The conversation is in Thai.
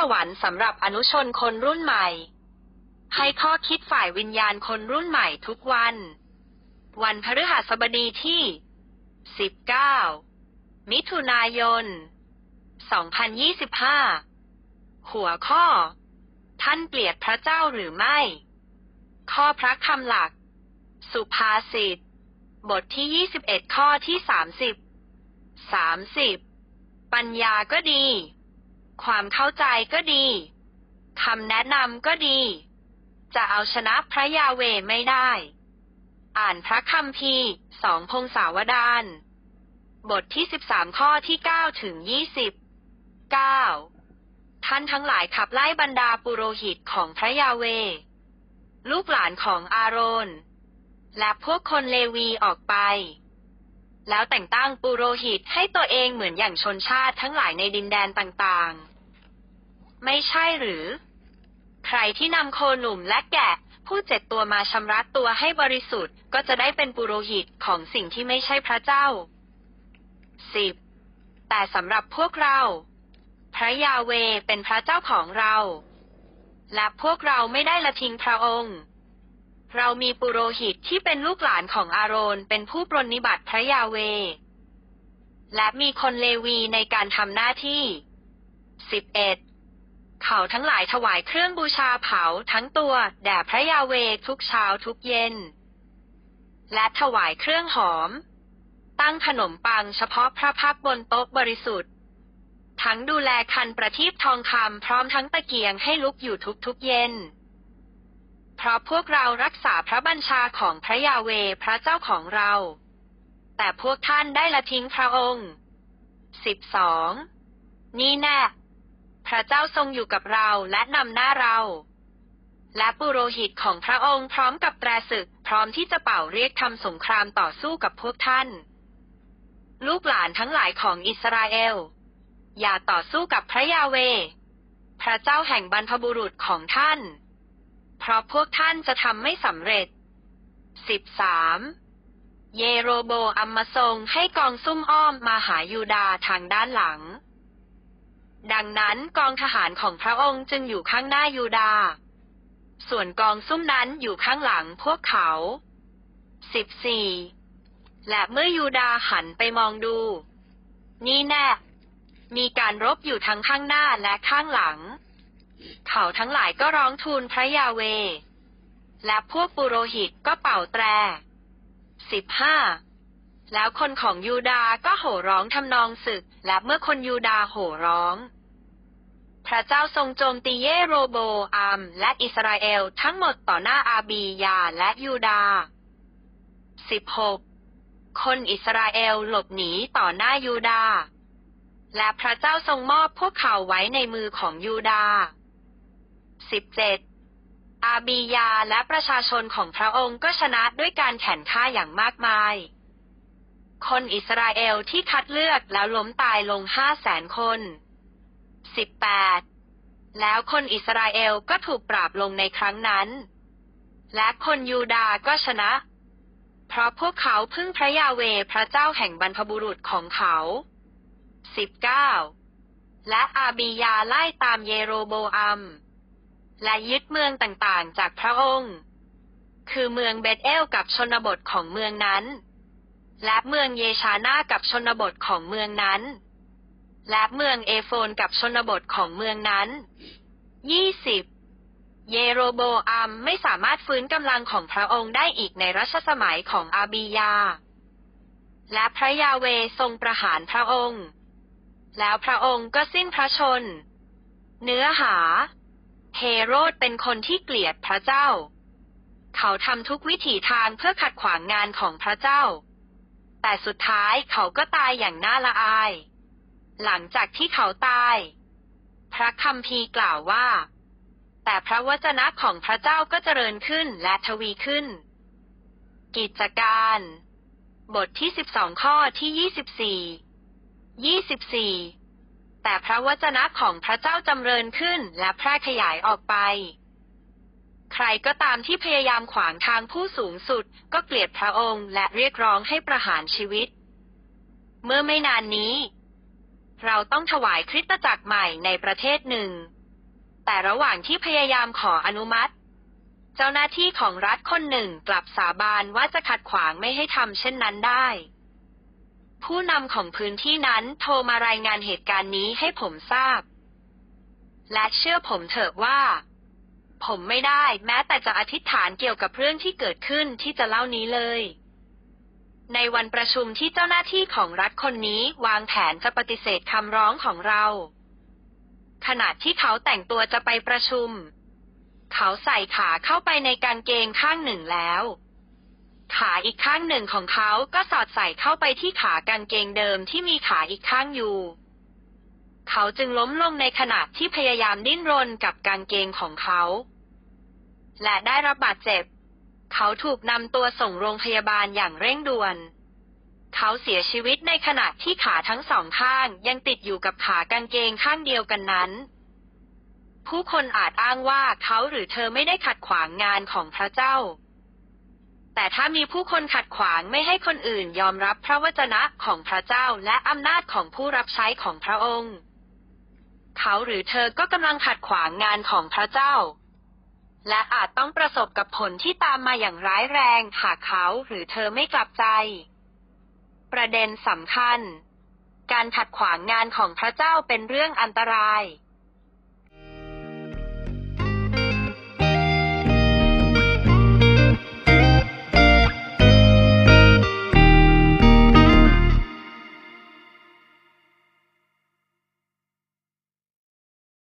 สวรรค์สำหรับอนุชนคนรุ่นใหม่ ให้ข้อคิดฝ่ายวิญญาณคนรุ่นใหม่ทุกวัน วันพฤหัสบดีที่ 19 มิถุนายน 2025 หัวข้อ ท่านเกลียดพระเจ้าหรือไม่ ข้อพระคำหลัก สุภาษิต บทที่ 21 ข้อที่ 30 30 ปัญญาก็ดี ความเข้าใจก็ดีคำแนะนำก็ดี จะเอาชนะพระยาเวไม่ได้ อ่านพระคัมภีร์สองพงศาวดารบทที่ 13 ข้อที่ 9 ถึง 20 9 ท่านทั้งหลายขับไล่บรรดาปุโรหิตของพระยาเว ลูกหลานของอาโรน และพวกคนเลวีออกไป แล้วแต่งตั้งปุโรหิตให้ตัวเองเหมือนอย่างชนชาติทั้งหลายในดินแดนต่างๆ ไม่ใช่หรือ ใครที่นำโคหนุ่มและแกะ ผู้เจ็ดตัวมาชำระตัวให้บริสุทธิ์ ก็จะได้เป็นปุโรหิตของสิ่งที่ไม่ใช่พระเจ้า 10. แต่สำหรับพวกเรา พระยาเวเป็นพระเจ้าของเรา และพวกเราไม่ได้ละทิ้งพระองค์ เรามีปุโรหิตที่เป็นลูกหลานของอาโรนเป็นผู้ปรนนิบัติพระยาเว และมีคนเลวีในการทำหน้าที่ 11. เขาทั้งหลายถวายเครื่องบูชาเผาทั้งตัวแด่พระยาเวทุกเช้าทุกเย็น และถวายเครื่องหอม ตั้งขนมปังเฉพาะพระพักบนโต๊ะบริสุทธิ์ ทั้งดูแลคันประทีปทองคำพร้อมทั้งตะเกียงให้ลุกอยู่ทุกๆเย็น เพราะพวกเรารักษาพระบัญชาของพระยาเวพระเจ้าของเรา แต่พวกท่านได้ละทิ้งพระองค์ 12. นี่แน่พระเจ้าทรงอยู่กับเราและนำหน้าเรา และปุโรหิตของพระองค์พร้อมกับแตรศึก พร้อมที่จะเป่าเรียกทำสงครามต่อสู้กับพวกท่าน ลูกหลานทั้งหลายของอิสราเอล อย่าต่อสู้กับพระยาเว พระเจ้าแห่งบรรพบุรุษของท่าน เพราะพวกท่านจะทำไม่สำเร็จ 13. เยโรโบอัมมาทรงให้กองซุ่มอ้อมมาหายูดาทางด้านหลัง ดังนั้นกองทหารของพระองค์จึงอยู่ข้างหน้ายูดา ส่วนกองซุ่มนั้นอยู่ข้างหลังพวกเขา 14. และเมื่อยูดาหันไปมองดู นี่แน่ มีการรบอยู่ทั้งข้างหน้าและข้างหลัง เขาทั้งหลายก็ร้องทูลพระยาเว และพวกปุโรหิตก็เป่าแตร 15. แล้วคนของยูดาก็โห่ร้องทำนองศึก และเมื่อคนยูดาโห่ร้อง พระเจ้าทรงโจมตีเยโรโบอัมและอิสราเอลทั้งหมดต่อหน้าอาบียาและยูดา 16. คนอิสราเอลหลบหนีต่อหน้ายูดา และพระเจ้าทรงมอบพวกเขาไว้ในมือของยูดา 17. อาบียาและประชาชนของพระองค์ก็ชนะด้วยการแข่นฆ่าอย่างมากมาย คนอิสราเอลที่คัดเลือกแล้วล้มตายลงห้าแสนคน 18. แล้วคนอิสราเอลก็ถูกปราบลงในครั้งนั้น และคนยูดาห์ก็ชนะ เพราะพวกเขาพึ่งพระยาเวพระเจ้าแห่งบรรพบุรุษของเขา 19. และอาบียาไล่ตามเยโรโบอัม และยึดเมืองต่างๆ จากพระองค์ คือเมืองเบธเอลกับชนบทของเมืองนั้น และเมืองเยชานากับชนบทของเมืองนั้น และเมืองเอโฟนกับชนบทของเมืองนั้น 20. เยโรโบอัมไม่สามารถฟื้นกำลังของพระองค์ได้อีกในรัชสมัยของอาบียา และพระยาเวทรงประหารพระองค์ แล้วพระองค์ก็สิ้นพระชน เนื้อหา เฮโรดเป็นคนที่เกลียดพระเจ้า เขาทำทุกวิถีทางเพื่อขัดขวางงานของพระเจ้า แต่สุดท้ายเขาก็ตายอย่างน่าละอาย หลังจากที่เขาตาย พระคัมภีร์กล่าวว่า แต่พระวจนะของพระเจ้าก็เจริญขึ้นและทวีขึ้น กิจการ บทที่ 12 ข้อที่ 24 24 แต่พระวจนะของพระเจ้าจำเริญขึ้นและแพร่ขยายออกไป ใครก็ตามที่พยายามขวางทางผู้สูงสุด ก็เกลียดพระองค์และเรียกร้องให้ประหารชีวิต เมื่อไม่นานนี้ เราต้องถวายคริสตจักรใหม่ในประเทศหนึ่ง แต่ระหว่างที่พยายามขออนุมัติ เจ้าหน้าที่ของรัฐคนหนึ่งกลับสาบานว่าจะขัดขวางไม่ให้ทำเช่นนั้นได้ ผู้นำของพื้นที่นั้นโทรมารายงานเหตุการณ์นี้ให้ผมทราบ และเชื่อผมเถอะว่า ผมไม่ได้แม้แต่จะอธิษฐานเกี่ยวกับเรื่องที่เกิดขึ้นที่จะเล่านี้เลย ในวันประชุมที่เจ้าหน้าที่ของรัฐคนนี้วางแผนจะปฏิเสธคำร้องของเรา ขณะที่เขาแต่งตัวจะไปประชุม เขาใส่ขาเข้าไปในกางเกงข้างหนึ่งแล้ว ขาอีกข้างหนึ่งของเขาก็สอดใส่เข้าไปที่ขากางเกงเดิมที่มีขาอีกข้างอยู่ เขาจึงล้มลงในขณะที่พยายามดิ้นรนกับกางเกงของเขา และได้รับบาดเจ็บ เขาถูกนำตัวส่งโรงพยาบาลอย่างเร่งด่วน เขาเสียชีวิตในขณะที่ขาทั้งสองข้างยังติดอยู่กับขากางเกงข้างเดียวกันนั้น ผู้คนอาจอ้างว่าเขาหรือเธอไม่ได้ขัดขวางงานของพระเจ้า แต่ถ้ามีผู้คนขัดขวางไม่ให้คนอื่นยอมรับพระวจนะของพระเจ้าและอำนาจของผู้รับใช้ของพระองค์ เขาหรือเธอก็กำลังขัดขวางงานของพระเจ้า และอาจต้องประสบกับผลที่ตามมาอย่างร้ายแรงหากเขาหรือเธอไม่กลับใจ ประเด็นสำคัญ การขัดขวางงานของพระเจ้าเป็นเรื่องอันตราย